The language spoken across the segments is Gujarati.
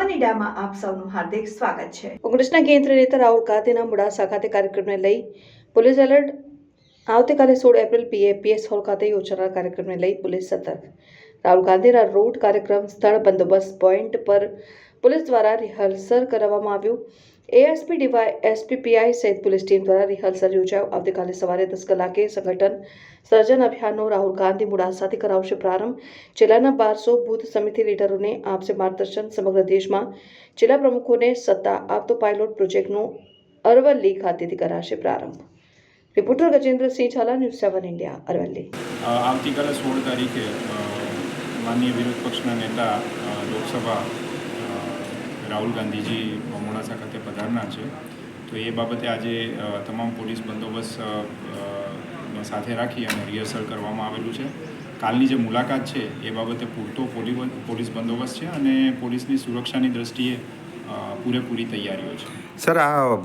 મીડિયામાં આપ સૌનું હાર્દિક સ્વાગત છે. કોંગ્રેસના કેન્દ્રીય નેતા રાહુલ ગાંધીના મોડાસા ખાતે કાર્યક્રમને લઈ પોલીસ એલર્ટ. આવતીકાલે સોળ એપ્રિલ પીએપીએસ હોલ ખાતે યોજાનાર કાર્યક્રમને લઈ પોલીસ સતર્ક. રાહુલ ગાંધીના રોડ કાર્યક્રમ સ્થળ બંદોબસ્ત પોઈન્ટ પર પોલીસ દ્વારા રિહર્સલ કરવામાં આવ્યું. એએસપી ડીવાય એસપીપીઆઈ સહિત પોલીસ ટીમ દ્વારા રિહર્સલ યોજાયું. આવતીકાલે સવારે દસ કલાકે સંગઠન સર્જન અભિયાનનો રાહુલ ગાંધી મુડાસાથી કરાવશે પ્રારંભ. જિલ્લાના બારસો બુથ સમિતિ લીડરોને આપશે માર્ગદર્શન. સમગ્ર દેશમાં જિલ્લા પ્રમુખોને સત્તા આપતો પાયલોટ પ્રોજેક્ટનું અરવલ્લી ખાતેથી કરાશે પ્રારંભ. Reporter Gajendrasinh Jhala news seven India Aravalli. આવતીકાલે સોળ તારીખે માનનીય વિરોધ પક્ષના નેતા લોકસભા રાહુલ ગાંધીજી મોડાસા ખાતે પધારનાર છે. તો એ બાબતે આજે તમામ પોલીસ બંદોબસ્ત સાથે રાખી અને રિહર્સલ કરવામાં આવેલું છે. કાલની જે મુલાકાત છે, એ બાબતે પૂરતો પોલી- પોલીસ બંદોબસ્ત છે અને પોલીસની સુરક્ષાની દ્રષ્ટિએ પૂરેપૂરી તૈયારીઓ છે. સર, આ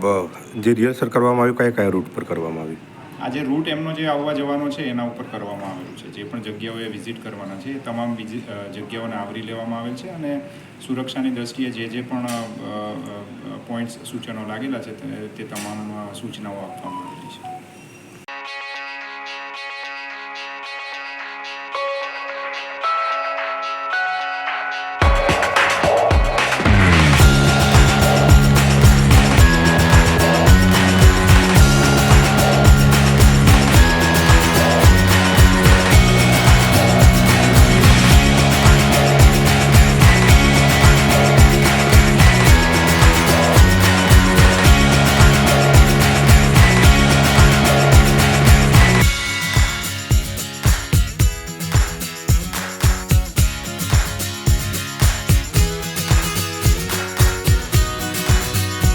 જે રિહર્સલ કરવામાં આવ્યું કયા કયા રૂટ પર કરવામાં આવ્યું? આજે રૂટ એમનો જે આવવા જવાનો છે, એના ઉપર કરવામાં આવેલું છે. જે પણ જગ્યાઓએ વિઝિટ કરવાના છે, એ તમામ જગ્યાઓને આવરી લેવામાં આવેલ છે અને સુરક્ષાની દ્રષ્ટિએ જે જે પણ પોઈન્ટ્સ, સૂચનો લાગેલા છે, તે તમામ સૂચનાઓ આપવામાં આવી